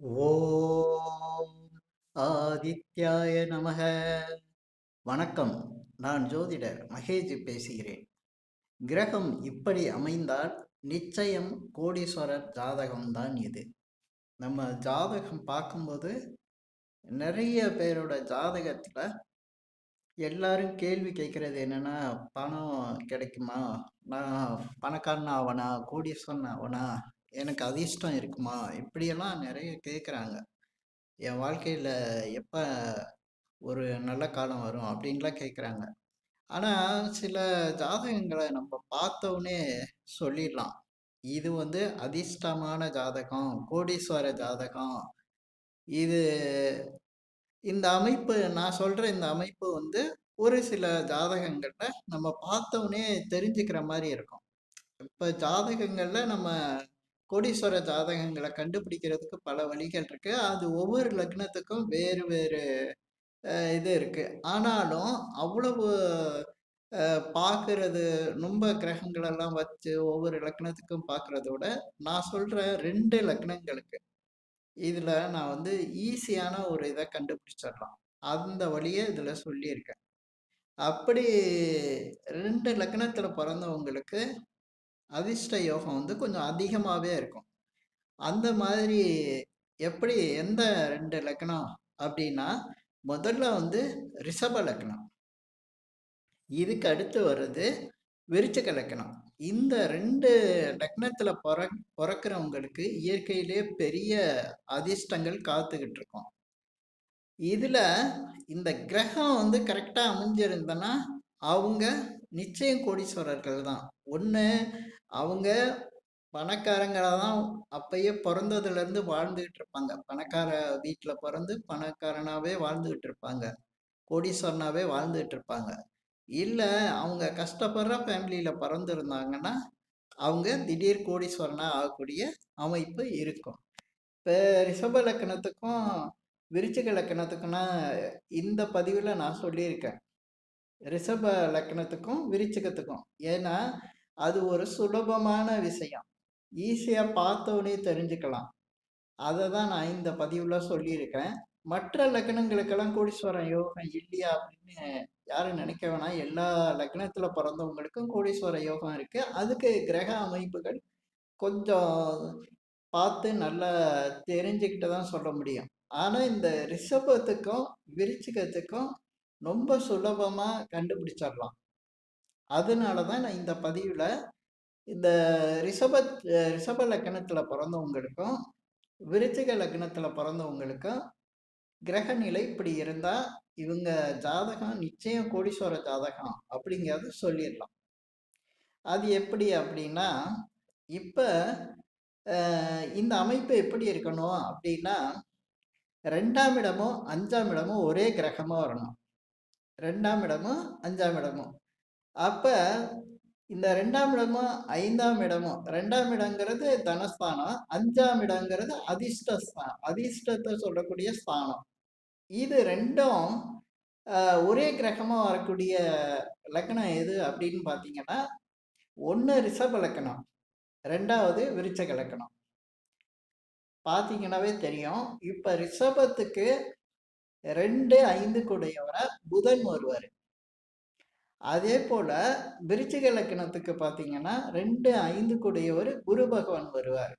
ஓம் ஆதித்யாய நமக. வணக்கம். நான் ஜோதிடர் மகேஜ் பேசுகிறேன். கிரகம் இப்படி அமைந்தால் நிச்சயம் கோடீஸ்வரர் ஜாதகம்தான் இது. நம்ம ஜாதகம் பார்க்கும்போது நிறைய பேரோட ஜாதகத்தில் எல்லாரும் கேள்வி கேட்குறது என்னென்னா பணம் கிடைக்குமா? நான் பணக்காரன் ஆவனா? கோடீஸ்வரன் ஆவனா? எனக்கு அதிர்ஷ்டம் இருக்குமா? இப்படியெல்லாம் நிறைய கேட்குறாங்க. என் வாழ்க்கையில் எப்போ ஒரு நல்ல காலம் வரும்? அப்படின்லாம் கேட்குறாங்க. ஆனால் சில ஜாதகங்களை நம்ம பார்த்தோன்னே சொல்லிடலாம். இது வந்து அதிர்ஷ்டமான ஜாதகம் கோடீஸ்வர ஜாதகம். இது இந்த அமைப்பு நான் சொல்கிற இந்த அமைப்பு வந்து ஒரு சில ஜாதகங்களில் நம்ம பார்த்தோன்னே தெரிஞ்சுக்கிற மாதிரி இருக்கும். இப்போ ஜாதகங்களில் நம்ம கோடீஸ்வர ஜாதகங்களை கண்டுபிடிக்கிறதுக்கு பல வழிகள் இருக்கு. அது ஒவ்வொரு லக்னத்துக்கும் வேறு வேறு இது இருக்கு. ஆனாலும் அவ்வளவு பார்க்கறது ரொம்ப கிரகங்களெல்லாம் வச்சு ஒவ்வொரு லக்னத்துக்கும் பார்க்கறதோட நான் சொல்ற ரெண்டு லக்னங்களுக்கு இதில் நான் வந்து ஈஸியான ஒரு இதை கண்டுபிடிச்சிடலாம். அந்த வழியை இதில் சொல்லியிருக்கேன். அப்படி ரெண்டு லக்னத்தில் பிறந்தவங்களுக்கு அதிர்ஷ்ட யோகம் வந்து கொஞ்சம் அதிகமாகவே இருக்கும். அந்த மாதிரி எப்படி எந்த ரெண்டு லக்னம் அப்படின்னா முதல்ல வந்து ரிஷப லக்னம். இதுக்கு அடுத்து வர்றது விருச்சக லக்னம். இந்த ரெண்டு லக்னத்தில் பிற பிறக்கிறவங்களுக்கு இயற்கையிலே பெரிய அதிர்ஷ்டங்கள் காத்துக்கிட்டு இருக்கோம். இதில் இந்த கிரகம் வந்து கரெக்டாக அமைஞ்சிருந்தனா அவங்க நிச்சயம் கோடீஸ்வரர்கள் தான். ஒன்று அவங்க பணக்காரங்களாக தான் அப்பயே பிறந்ததுலேருந்து வாழ்ந்துகிட்டு இருப்பாங்க பணக்கார வீட்டில் பிறந்து பணக்காரனாகவே வாழ்ந்துகிட்டு இருப்பாங்க கோடீஸ்வரனாகவே வாழ்ந்துகிட்டு இருப்பாங்க இல்லை அவங்க கஷ்டப்படுற ஃபேமிலியில் பிறந்திருந்தாங்கன்னா அவங்க திடீர் கோடீஸ்வரனாக ஆகக்கூடிய அமைப்பு இருக்கும். இப்போ ரிஷப லக்கணத்துக்கும் விருச்சிக லக்கணத்துக்குன்னா இந்த பதிவில் நான் சொல்லியிருக்கேன். ரிஷப லக்கணத்துக்கும் விருச்சிகத்துக்கும். ஏன்னா அது ஒரு சுலபமான விஷயம். ஈஸியாக பார்த்தோன்னே தெரிஞ்சுக்கலாம். அதை தான் நான் இந்த பதிவில் சொல்லியிருக்கேன் மற்ற லக்னங்களுக்கெல்லாம் கோடீஸ்வரம் யோகம் இல்லையா அப்படின்னு யாரும் நினைக்க வேணாம். எல்லா லக்னத்தில் பிறந்தவங்களுக்கும் கோடீஸ்வர யோகம் இருக்குது அதுக்கு கிரக அமைப்புகள் கொஞ்சம் பார்த்து நல்லா தெரிஞ்சுக்கிட்டு தான் சொல்ல முடியும். ஆனால் இந்த ரிஷபத்துக்கும் விருச்சிகத்துக்கும் ரொம்ப சுலபமாக கண்டுபிடிச்சிடலாம். அதனால தான் நான் இந்த பதிவில் இந்த ரிஷப ரிஷப லக்கணத்தில் பிறந்தவங்களுக்கும் விருச்சிக லக்னத்தில் பிறந்தவங்களுக்கும் கிரக நிலை இப்படி இருந்தால் இவங்க ஜாதகம் நிச்சயம் கோடீஸ்வர ஜாதகம் அப்படிங்கிறது சொல்லிடலாம். அது எப்படி அப்படின்னா இப்போ இந்த அமைப்பு எப்படி இருக்கணும் அப்படின்னா ரெண்டாம் இடமும் அஞ்சாம் இடமும் ஒரே கிரகமாக வரணும். ரெண்டாம் இடமும் அஞ்சாம் இடமும். அப்போ இந்த ரெண்டாம் இடமும் ஐந்தாம் இடமும் ரெண்டாம் இடங்கிறது தனஸ்தானம் அஞ்சாம் இடங்கிறது அதிர்ஷ்டஸ்தானம். அதிர்ஷ்டத்தை சொல்லக்கூடிய ஸ்தானம். இது ரெண்டும் ஒரே கிரகமாக வரக்கூடிய லக்கணம் எது அப்படின்னு பார்த்தீங்கன்னா ஒன்று ரிஷப லக்கணம் ரெண்டாவது விருச்சக லக்கணம். பார்த்தீங்கன்னாவே தெரியும். இப்போ ரிஷபத்துக்கு ரெண்டு ஐந்து கூடையவரை புதன் வருவார். அதே போல் விருச்சிக லக்கணத்துக்கு பார்த்தீங்கன்னா ரெண்டு ஐந்து கூடியவர் குரு பகவான் வருவார்.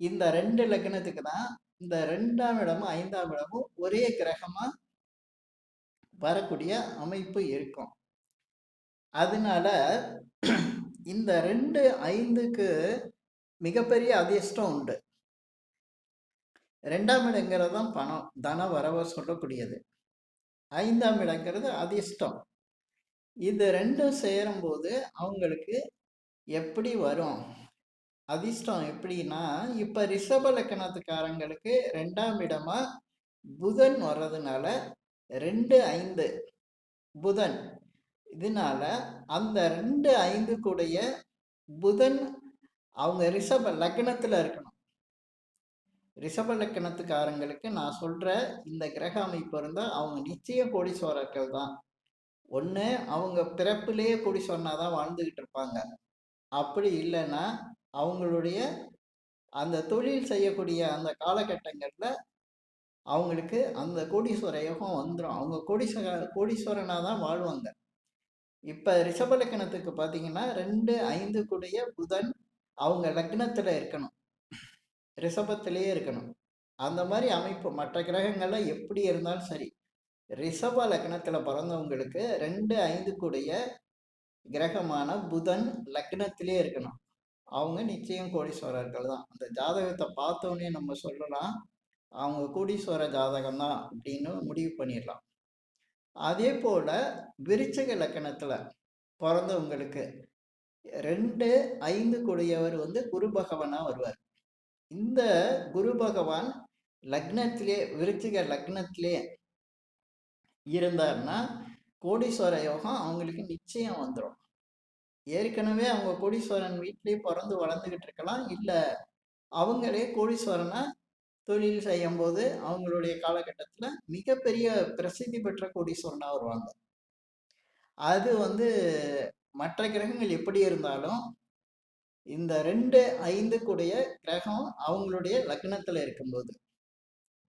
இந்த ரெண்டு லக்கணத்துக்கு தான் இந்த ரெண்டாம் இடமும் ஐந்தாம் இடமும் ஒரே கிரகமாக வரக்கூடிய அமைப்பு இருக்கும். அதனால இந்த ரெண்டு ஐந்துக்கு மிகப்பெரிய அதிர்ஷ்டம் உண்டு. ரெண்டாம் இடங்கிறது தான் பணம் தன வரவை சொல்லக்கூடியது. ஐந்தாம் இடங்கிறது அதிர்ஷ்டம். இது ரெண்டும் சேரும்போது அவங்களுக்கு எப்படி வரும்? அதிர்ஷ்டம் எப்படின்னா இப்போ ரிஷப லக்கணத்துக்காரங்களுக்கு ரெண்டாம் இடமா புதன் வர்றதுனால ரெண்டு ஐந்து புதன். இதனால அந்த ரெண்டு ஐந்து கூடைய புதன் அவங்க ரிஷப லக்னத்தில் இருக்கணும். ரிஷப லக்கணத்துக்காரங்களுக்கு நான் சொல்கிற இந்த கிரக அமைப்பு இருந்தால் அவங்க நிச்சய கோடீஸ்வரர்கள் தான். ஒன்று அவங்க பிறப்பிலேயே கோடீஸ்வரனாக தான் வாழ்ந்துக்கிட்டு இருப்பாங்க. அப்படி இல்லைன்னா அவங்களுடைய அந்த தொழில் செய்யக்கூடிய அந்த காலகட்டங்களில் அவங்களுக்கு அந்த கோடீஸ்வர யோகம் வந்துடும் அவங்க கோடீஸ்வர கோடீஸ்வரனாக தான் வாழ்வாங்க. இப்போ ரிஷப லக்னத்துக்கு பார்த்தீங்கன்னா ரெண்டு ஐந்து கூடிய புதன் அவங்க லக்னத்தில் இருக்கணும். ரிஷபத்திலேயே இருக்கணும். அந்த மாதிரி அமைப்பு மற்ற கிரகங்கள்லாம் எப்படி இருந்தாலும் சரி. ரிஷப லக்னத்தில் பிறந்தவங்களுக்கு ரெண்டு ஐந்து கூடிய கிரகமான புதன் லக்னத்திலே இருக்கணும். அவங்க நிச்சயம் கோடீஸ்வரர்கள் தான். அந்த ஜாதகத்தை பார்த்தோன்னே நம்ம சொல்லலாம் அவங்க கோடீஸ்வர ஜாதகம் தான் அப்படின்னு முடிவு பண்ணிடலாம். அதே போல் விருச்சக லக்கணத்தில் பிறந்தவங்களுக்கு ரெண்டு ஐந்து கூடியவர் வந்து குரு பகவானாக வருவார். இந்த குரு பகவான் லக்னத்திலே விருச்சிக லக்னத்திலே இருந்தார்னா கோடீஸ்வர யோகம் அவங்களுக்கு நிச்சயம் வந்துடும் ஏற்கனவே அவங்க கோடீஸ்வரன் வீட்லேயே பிறந்து வளர்ந்துக்கிட்டு இருக்கலாம். இல்லை அவங்களே கோடீஸ்வரனை தொழில் செய்யும் போது அவங்களுடைய காலகட்டத்தில் மிகப்பெரிய பிரசித்தி பெற்ற கோடீஸ்வரனாக வருவாங்க. அது வந்து மற்ற கிரகங்கள் எப்படி இருந்தாலும் இந்த ரெண்டு ஐந்து கூடிய கிரகம் அவங்களுடைய லக்னத்தில் இருக்கும்போது.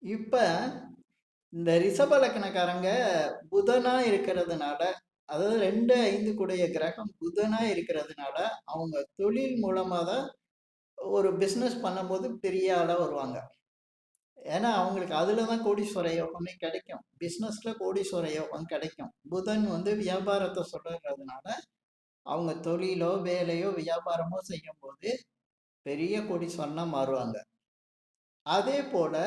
இப்போ இந்த ரிஷப லக்னக்காரங்க புதனா இருக்கிறதுனால அதாவது ரெண்டு ஐந்து கூடிய கிரகம் புதனா இருக்கிறதுனால அவங்க தொழில் மூலமாக தான் ஒரு பிஸ்னஸ் பண்ணும்போது பெரிய ஆளாக வருவாங்க. ஏன்னா அவங்களுக்கு அதில் தான் கோடீஸ்வர யோகமே கிடைக்கும். பிஸ்னஸில் கோடீஸ்வர யோகம் கிடைக்கும். புதன் வந்து வியாபாரத்தை சொல்லுறதுனால அவங்க தொழிலோ வேலையோ வியாபாரமோ செய்யும்போது பெரிய கோடீஸ்வரனாக மாறுவாங்க. அதே போல்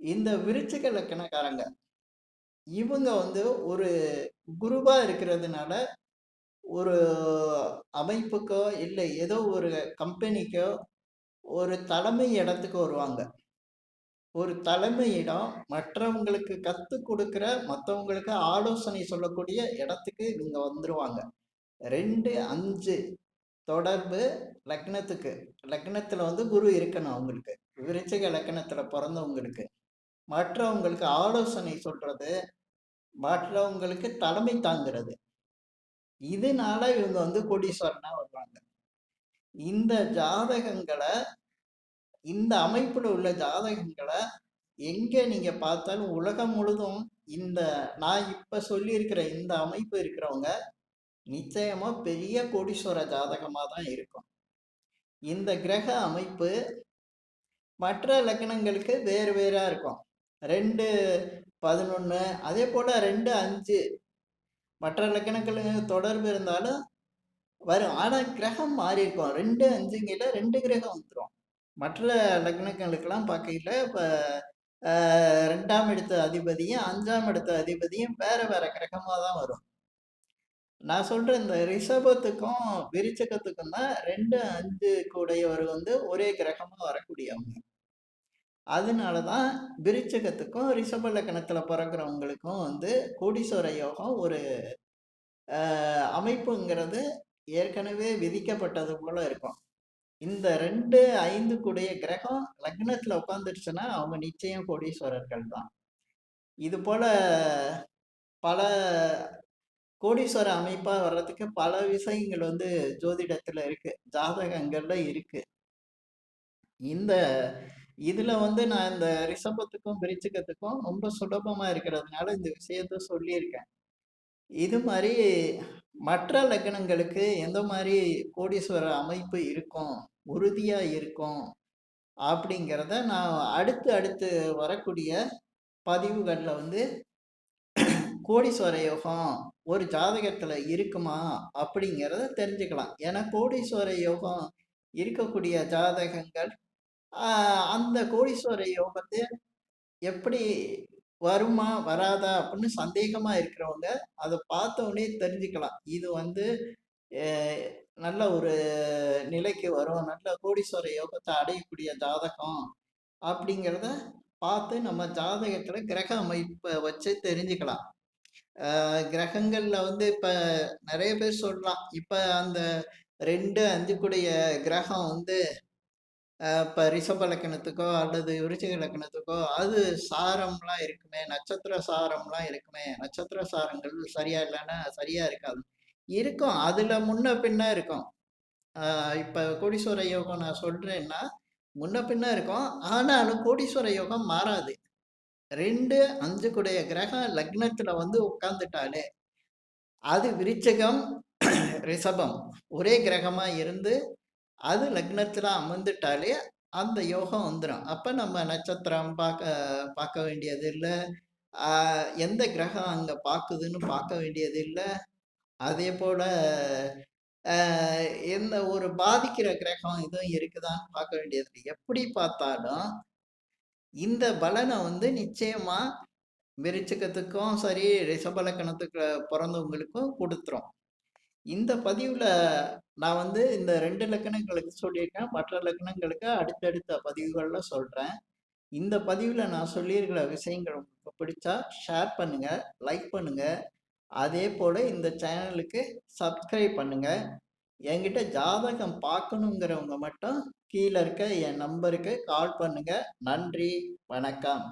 இந்த விருச்சிக லக்கணக்காரங்க இவங்க வந்து ஒரு குருவாக இருக்கிறதுனால ஒரு அமைப்புக்கோ இல்லை ஏதோ ஒரு கம்பெனிக்கோ ஒரு தலைமை இடத்துக்கு வருவாங்க. ஒரு தலைமையிடம் மற்றவங்களுக்கு கற்றுக் கொடுக்குற மற்றவங்களுக்கு ஆலோசனை சொல்லக்கூடிய இடத்துக்கு இவங்க வந்துடுவாங்க ரெண்டு அஞ்சு தொடர்பு லக்னத்துக்கு. லக்னத்தில் வந்து குரு இருக்கணும் அவங்களுக்கு. விருச்சிக லக்கணத்தில் பிறந்தவங்களுக்கு. மற்றவங்களுக்கு ஆலோசனை சொல்கிறது மற்றவங்களுக்கு தலைமை தாங்கிறது. இதனால இவங்க வந்து கோடீஸ்வரனா வருவாங்க. இந்த ஜாதகங்களை இந்த அமைப்பில் உள்ள ஜாதகங்களை எங்கே நீங்கள் பார்த்தாலும் உலகம் முழுதும் இந்த நான் இப்போ சொல்லியிருக்கிற இந்த அமைப்பு இருக்கிறவங்க நிச்சயமாக பெரிய கோடீஸ்வர ஜாதகமாக தான் இருக்கும். இந்த கிரக அமைப்பு மற்ற லக்னங்களுக்கு வேறு வேறாக இருக்கும். ரெண்டு பதினொன்று அதே போல் ரெண்டு அஞ்சு. மற்ற லக்கணங்களுக்கு தொடர்பு இருந்தாலும் வரும். ஆனால் கிரகம் மாறி இருக்கும். ரெண்டு அஞ்சுங்கில ரெண்டு கிரகம் வந்துடும் மற்ற லக்னங்களுக்கெல்லாம் பார்க்கல இப்போ ரெண்டாம் இடத்த அதிபதியும் அஞ்சாம் இடத்த அதிபதியும் வேற வேற கிரகமாக தான் வரும். நான் சொல்ற இந்த ரிஷபத்துக்கும் விருச்சகத்துக்கும் தான் ரெண்டு அஞ்சு கூடையவர் வந்து ஒரே கிரகமாக வரக்கூடியவங்க. அதனால தான் விருச்சகத்துக்கும் ரிஷப லக்கணத்தில் பிறக்கிறவங்களுக்கும் வந்து கோடீஸ்வர யோகம் ஒரு அமைப்புங்கிறது ஏற்கனவே விதிக்கப்பட்டது போல இருக்கும். இந்த ரெண்டு ஐந்து கூடிய கிரகம் லக்னத்தில் உட்காந்துருச்சுன்னா அவங்க நிச்சயம் கோடீஸ்வரர்கள் தான். இது போல பல கோடீஸ்வர அமைப்பாக வர்றதுக்கு பல விஷயங்கள் வந்து ஜோதிடத்தில் இருக்கு ஜாதகங்கள்ல இருக்கு. இந்த இதுல வந்து நான் இந்த ரிஷபத்துக்கும் விருச்சிகத்துக்கும் ரொம்ப சுலபமா இருக்கிறதுனால இந்த விஷயத்த சொல்லியிருக்கேன். இது மாதிரி மற்ற லக்னங்களுக்கு எந்த மாதிரி கோடீஸ்வர அமைப்பு இருக்கும் உறுதியா இருக்கும் அப்படிங்கிறத நான் அடுத்து அடுத்து வரக்கூடிய பதிவுகளில் வந்து கோடீஸ்வர யோகம் ஒரு ஜாதகத்தில் இருக்குமா அப்படிங்கிறத தெரிஞ்சுக்கலாம். ஏன்னா கோடீஸ்வர யோகம் இருக்கக்கூடிய ஜாதகங்கள் அந்த கோடீஸ்வர யோகத்தை எப்படி வருமா வராதா அப்படின்னு சந்தேகமா இருக்கிறவங்க அதை பார்த்தோன்னே தெரிஞ்சுக்கலாம். இது வந்து நல்ல ஒரு நிலைக்கு வரும். நல்ல கோடீஸ்வர யோகத்தை அடையக்கூடிய ஜாதகம் அப்படிங்கிறத பார்த்து நம்ம ஜாதகத்துல கிரக அமைப்பை வச்சு தெரிஞ்சுக்கலாம். கிரகங்கள்ல வந்து இப்ப நிறைய பேர் சொல்லலாம். இப்ப அந்த ரெண்டு அஞ்சு கூடிய கிரகம் வந்து இப்போ ரிஷப லக்கணத்துக்கோ அல்லது விருச்சிக லக்கணத்துக்கோ அது சாரம்லாம் இருக்குமே நட்சத்திர சாரம்லாம் இருக்குமே நட்சத்திர சாரங்கள் சரியா இல்லைன்னா சரியா இருக்காது. இருக்கும். அதுல முன்ன பின்ன இருக்கும். இப்போ கோடீஸ்வர யோகம் நான் சொல்றேன்னா முன்ன பின்ன இருக்கும். ஆனாலும் கோடீஸ்வர யோகம் மாறாது. ரெண்டு அஞ்சு கூடைய கிரகம் லக்னத்துல வந்து உட்காந்துட்டாலே அது விருச்சகம் ரிஷபம் ஒரே கிரகமா இருந்து அது லக்னத்தில் அமர்ந்துட்டாலே அந்த யோகம் வந்துடும் அப்போ நம்ம நட்சத்திரம் பார்க்க பார்க்க வேண்டியது இல்லை. எந்த கிரகம் அங்கே பார்க்குதுன்னு பார்க்க வேண்டியது இல்லை. அதே போல் எந்த ஒரு பாதிக்கிற கிரகம் எதுவும் இருக்குதான்னு பார்க்க வேண்டியது இல்லை. எப்படி பார்த்தாலும் இந்த பலனை வந்து நிச்சயமாக விருச்சிகத்துக்கும் சரி ரிஷபலக்கணத்துக்கு பிறந்தவங்களுக்கும் கொடுத்துரும். இந்த பதிவில் நான் வந்து இந்த ரெண்டு லக்கணங்களுக்கு சொல்லியிருக்கேன். மற்ற லக்கணங்களுக்கு அடுத்தடுத்த பதிவுகளில் சொல்கிறேன் இந்த பதிவில் நான் சொல்லியிருக்கிற விஷயங்கள் உங்களுக்கு பிடிச்சா ஷேர் பண்ணுங்கள் லைக் பண்ணுங்கள் அதே போல் இந்த சேனலுக்கு சப்ஸ்கிரைப் பண்ணுங்கள் என்கிட்ட ஜாதகம் பார்க்கணுங்கிறவங்க மட்டும் கீழே இருக்க என் நம்பருக்கு கால் பண்ணுங்கள் நன்றி வணக்கம்.